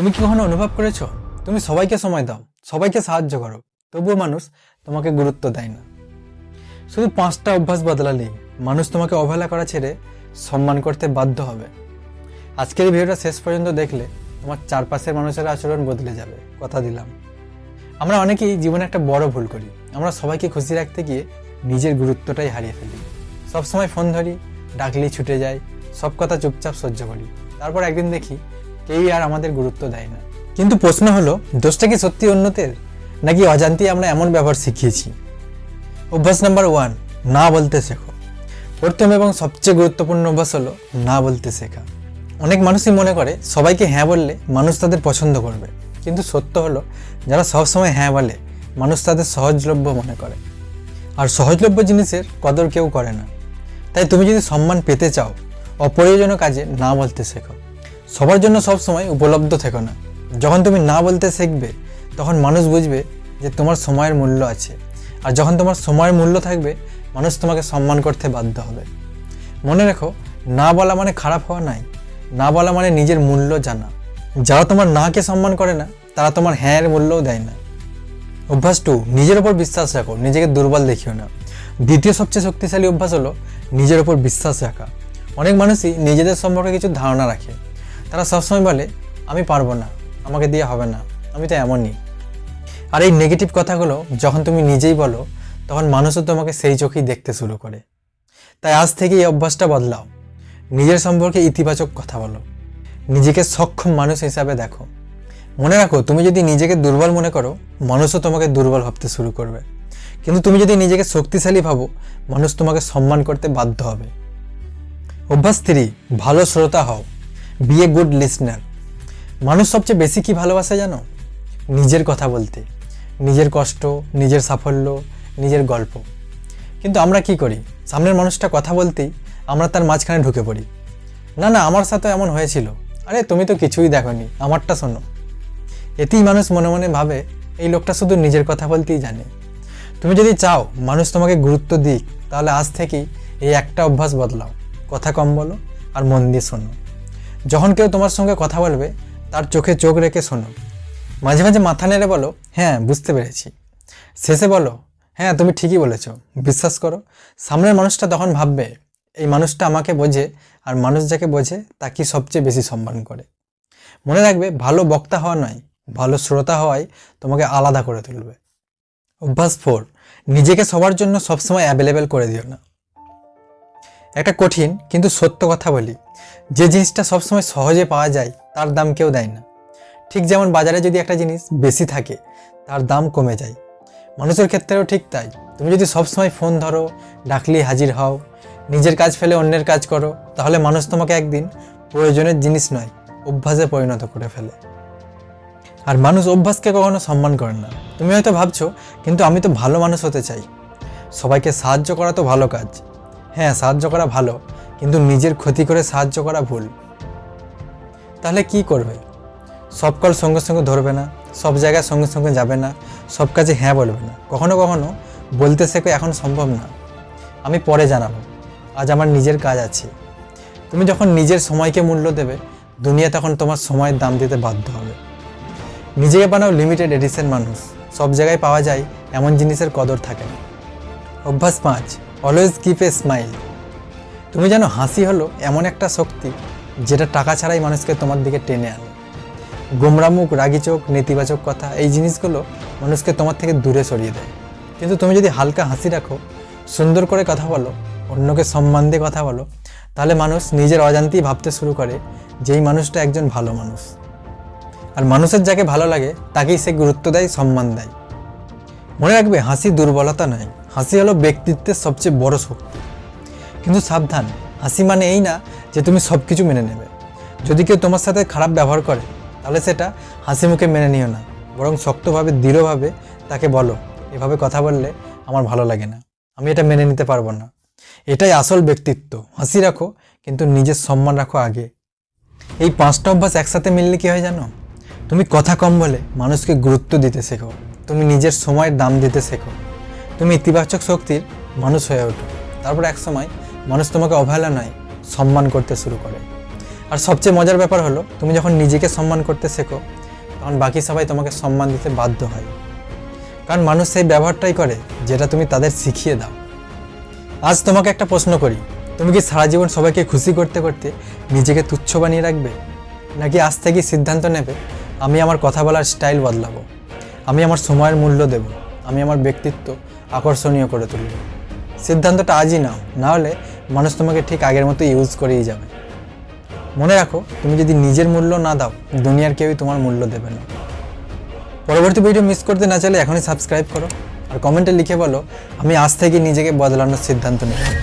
তুমি কি কখনো অনুভব করেছ? তুমি সবাইকে সময় দাও, সবাইকে সাহায্য করো। তবুও মানুষ তোমাকে গুরুত্ব দেয় না। শুধু পাঁচটা অভ্যাস বদলালেই মানুষ তোমাকে অবহেলা করা ছেড়ে সম্মান করতে বাধ্য হবে। আজকের এই ভিডিওটা শেষ পর্যন্ত দেখলে তোমার চারপাশের মানুষের আচরণ বদলে যাবে, কথা দিলাম। আমরা অনেকেই জীবনে একটা বড় ভুল করি। আমরা সবাইকে খুশি রাখতে গিয়ে নিজের গুরুত্বটাই হারিয়ে ফেলি। সবসময় ফোন ধরি, ডাকলেই ছুটে যাই, সব কথা চুপচাপ সহ্য করি। তারপর একদিন দেখি কেউই আর আমাদের গুরুত্ব দেয় না। কিন্তু প্রশ্ন হলো, দোষটা কি সত্যি অন্যদের? নাকি অজান্তেই আমরা এমন ব্যবহার শিখিয়েছি? অভ্যাস নাম্বার ওয়ান না বলতে শেখো। প্রথম এবং সবচেয়ে গুরুত্বপূর্ণ অভ্যাস হলো, না বলতে শেখা। অনেক মানুষই মনে করে, সবাইকে হ্যাঁ বললে মানুষ তাদের পছন্দ করবে। কিন্তু সত্য হলো, যারা সবসময় হ্যাঁ বলে, মানুষ তাদের সহজলভ্য মনে করে। আর সহজলভ্য জিনিসের কদর কেউ করে না। তাই তুমি যদি সম্মান পেতে চাও, অপ্রয়োজনীয় কাজে না বলতে শেখো। সবার জন্য সবসময় উপলব্ধ থেকো না। যখন তুমি না বলতে শিখবে, তখন মানুষ বুঝবে যে তোমার সময়ের মূল্য আছে। আর যখন তোমার সময়ের মূল্য থাকবে, মানুষ তোমাকে সম্মান করতে বাধ্য হবে। মনে রেখো, না বলা মানে খারাপ হওয়া নাই। না বলা মানে নিজের মূল্য জানা। যারা তোমার নাকে সম্মান করে না, তারা তোমার হ্যাঁ এর মূল্যও দেয় না। অভ্যাস টু নিজের ওপর বিশ্বাস রাখো, নিজেকে দুর্বল দেখিও না। দ্বিতীয় সবচেয়ে শক্তিশালী অভ্যাস হলো নিজের ওপর বিশ্বাস রাখা। অনেক মানুষই নিজেদের সম্পর্কে কিছু ধারণা রাখে। তারা সবসময় বলে, আমি পারব না, আমাকে দিয়ে হবে না, আমি তো এমনই। আর এই নেগেটিভ কথাগুলো যখন তুমি নিজেই বলো, তখন মানুষও তোমাকে সেই চোখেই দেখতে শুরু করে। তাই আজ থেকে এই অভ্যাসটা বদলাও। নিজের সম্পর্কে ইতিবাচক কথা বলো। নিজেকে সক্ষম মানুষ হিসাবে দেখো। মনে রাখো, তুমি যদি নিজেকে দুর্বল মনে করো, মানুষও তোমাকে দুর্বল ভাবতে শুরু করবে। কিন্তু তুমি যদি নিজেকে শক্তিশালী ভাবো, মানুষ তোমাকে সম্মান করতে বাধ্য হবে। অভ্যাস থ্রি, ভালো শ্রোতা হও। বি এ গুড লিসনার মানুষ সবচেয়ে বেশি কি ভালোবাসে জানো? নিজের কথা বলতে। নিজের কষ্ট, নিজের সাফল্য, নিজের গল্প। কিন্তু আমরা কি করি? সামনের মানুষটা কথা বলতেই আমরা তার মাঝখানে ঢুকে পড়ি। না না, আমার সাথে এমন হয়েছিল। আরে, তুমি তো কিছুই দেখোনি। আমারটা শোনো। এতেই মানুষ মনে মনে ভাবে, এই লোকটা শুধু নিজের কথা বলতেই জানে। তুমি যদি চাও মানুষ তোমাকে গুরুত্ব দিক, তাহলে আজ থেকেই এই একটা অভ্যাস বদলাও। কথা কম বলো আর মন দিয়ে শোনো। যখন কেউ তোমার সঙ্গে কথা বলবে, তার চোখে চোখ রেখে শোনো। মাঝে মাঝে মাথা নেড়ে বলো হ্যাঁ বুঝতে পেরেছি। শেষে বলো হ্যাঁ তুমি ঠিকই বলেছ, বিশ্বাস করো। সামনের মানুষটা তখন ভাববে, এই মানুষটা আমাকে বোঝে, আর মানুষ যাকে বোঝে, তাকে সবচেয়ে বেশি সম্মান করে। মনে রাখবে, ভালো বক্তা হওয়া নয়, ভালো শ্রোতা হওয়াই তোমাকে আলাদা করে তুলবে। অভ্যাস ফোর, নিজেকে সবার জন্য সবসময় অ্যাভেলেবেল করে দিও না। একটা কঠিন কিন্তু সত্য কথা বলি। যে জিনিসটা সবসময় সহজে পাওয়া যায়, তার দাম কেউ দেয় না। ঠিক যেমন বাজারে যদি একটা জিনিস বেশি থাকে, তার দাম কমে যায়। মানুষের ক্ষেত্রেও ঠিক তাই। তুমি যদি সবসময় ফোন ধরো, ডাকলি হাজির হও, নিজের কাজ ফেলে অন্যের কাজ করো, তাহলে মানুষ তোমাকে একদিন প্রয়োজনের জিনিস নয়, অভ্যাসে পরিণত করে ফেলে। আর মানুষ অভ্যাসকে কখনো সম্মান করে না। তুমি হয়তো ভাবছ, কিন্তু আমি তো ভালো মানুষ হতে চাই। সবাইকে সাহায্য করা তো ভালো কাজ। হ্যাঁ সাহায্য করা ভালো, কিন্তু নিজের ক্ষতি করে সাহায্য করা ভুল। তাহলে কি করবে? সব কল সঙ্গে সঙ্গে ধরবে না, সব জায়গায় সঙ্গে সঙ্গে যাবে না, সব কাজে হ্যাঁ বলবে না। কখনো কখনো বলতে শেখো, এখন সম্ভব না। আমি পরে জানাব। আজ আমার নিজের কাজ আছে। তুমি যখন নিজের সময়কে মূল্য দেবে, দুনিয়া তখন তোমার সময়ের দাম দিতে বাধ্য হবে। নিজেকে বানাও লিমিটেড এডিশন মানুষ। সব জায়গায় পাওয়া যায় এমন জিনিসের কদর থাকে না। অভ্যাস পাঁচ। অলওয়েজ কিপ এ স্মাইল তুমি জানো হাসি হলো এমন একটা শক্তি যেটা টাকা ছাড়াই মানুষকে তোমার দিকে টেনে আনে। গোমরামুখ রাগি চোখ নেতিবাচক কথা, এই জিনিসগুলো মানুষকে তোমার থেকে দূরে সরিয়ে দেয়। কিন্তু তুমি যদি হালকা হাসি রাখো, সুন্দর করে কথা বলো, অন্যকে সম্মান দিয়ে কথা বলো, তাহলে মানুষ নিজের অজান্তেই ভাবতে শুরু করে যে এই মানুষটা একজন ভালো মানুষ। আর মানুষের যাকে ভালো লাগে, তাকেই সে গুরুত্ব দেয়, সম্মান দেয়। মনে রাখবে, হাসি দুর্বলতা নয়। হাসি হলো ব্যক্তিত্বের সবচেয়ে বড় শক্তি। কিন্তু সাবধান, হাসি মানে এই না যে তুমি সব কিছু মেনে নেবে। যদি কেউ তোমার সাথে খারাপ ব্যবহার করে, তাহলে সেটা হাসি মুখে মেনে নিও না। বরং শক্তভাবে, দৃঢ়ভাবে তাকে বলো, এভাবে কথা বললে আমার ভালো লাগে না। আমি এটা মেনে নিতে পারব না। এটাই আসল ব্যক্তিত্ব। হাসি রাখো, কিন্তু নিজের সম্মান রাখো আগে। এই পাঁচটা অভ্যাস একসাথে মিললে কি হয় জানো? তুমি কথা কম বলে মানুষকে গুরুত্ব দিতে শেখো। তুমি নিজের সময়ের দাম দিতে শেখো। তুমি ইতিবাচক শক্তির মানুষ হয়ে ওঠো। তারপর এক সময় মানুষ তোমাকে অবহেলা নয়, সম্মান করতে শুরু করে। আর সবচেয়ে মজার ব্যাপার হলো, তুমি যখন নিজেকে সম্মান করতে শেখো, তখন বাকি সবাই তোমাকে সম্মান দিতে বাধ্য হয়। কারণ মানুষ সেই ব্যবহারটাই করে, যেটা তুমি তাদের শিখিয়ে দাও। আজ তোমাকে একটা প্রশ্ন করি, তুমি কি সারা জীবন সবাইকে খুশি করতে করতে নিজেকে তুচ্ছ বানিয়ে রাখবে? নাকি আজ থেকে সিদ্ধান্ত নেবে, আমি আমার কথা বলার স্টাইল বদলাবো? আমি আমার সময়ের মূল্য দেব, আমি আমার ব্যক্তিত্ব আকর্ষণীয় করে তুলবে। সিদ্ধান্তটা আজই নাও, নাহলে মানুষ তোমাকে ঠিক আগের মতো ইউজ করেই যাবে। মনে রাখো, তুমি যদি নিজের মূল্য না দাও, দুনিয়ার কেউই তোমার মূল্য দেবে না। পরবর্তী ভিডিও মিস করতে না চাইলে এখনই সাবস্ক্রাইব করো, আর কমেন্টে লিখে বলো, আমি আজ থেকে নিজেকে বদলানোর সিদ্ধান্ত নিলাম।